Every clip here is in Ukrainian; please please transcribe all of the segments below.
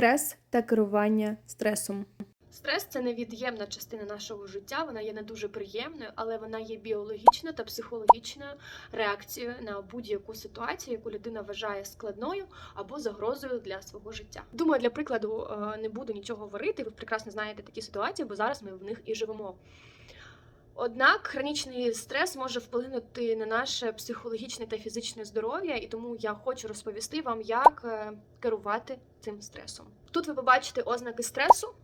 Стрес та керування стресом. Стрес це невід'ємна частина нашого життя. Вона є не дуже приємною, але вона є біологічною та психологічною реакцією на будь-яку ситуацію, яку людина вважає складною або загрозою для свого життя. Думаю, для прикладу е, не буду нічого говорити. Ви прекрасно знаєте такі ситуації, бо зараз ми в них і живемо. Однак хронічний стрес може вплинути на наше психологічне та фізичне здоров'я, і тому я хочу розповісти вам, як е, керувати цим стресом. Тут ви побачите ознаки стресу,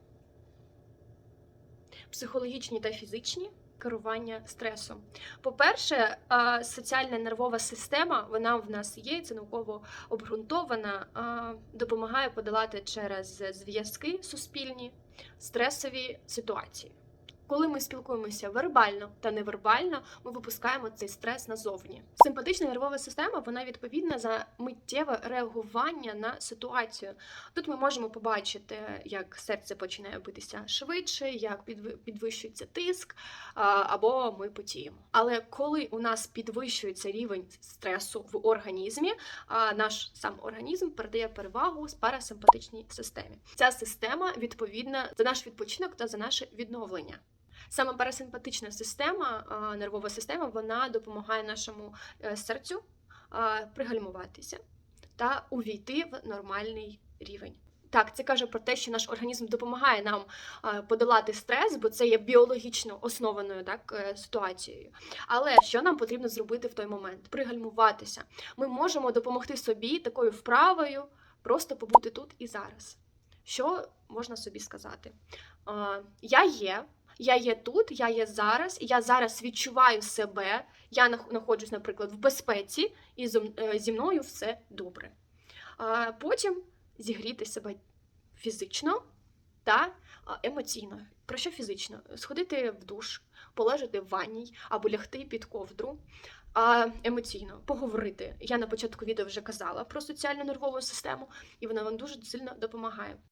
психологічні та фізичні керування стресом. По-перше, соціальна нервова система, вона в нас є, це науково обґрунтована, допомагає подолати через зв'язки суспільні стресові ситуації. Коли ми спілкуємося вербально та невербально, ми випускаємо цей стрес назовні. Симпатична нервова система вона відповідна за миттєве реагування на ситуацію. Тут ми можемо побачити, як серце починає битися швидше, як підвищується тиск, або ми потіємо. Але коли у нас підвищується рівень стресу в організмі, наш сам організм передає перевагу з парасимпатичній системі. Ця система відповідна за наш відпочинок та за наше відновлення. Саме парасимпатична система, нервова система, вона допомагає нашому е, серцю пригальмуватися та увійти в нормальний рівень. Так, це каже про те, що наш організм допомагає нам подолати стрес, бо це є біологічно основаною так, е, ситуацією. Але що нам потрібно зробити в той момент? Пригальмуватися. Ми можемо допомогти собі такою вправою, просто побути тут і зараз. Що можна собі сказати? Я є, я є тут, я є зараз, я зараз відчуваю себе. Я нах- знаходжусь, наприклад, в безпеці, і е, зі мною все добре. Потім зігріти себе фізично та емоційно. Про що фізично? Сходити в душ, полежати в ванній або лягти під ковдру. Емоційно поговорити. Я на початку відео вже казала про соціальну нервову систему, і вона вам дуже сильно допомагає.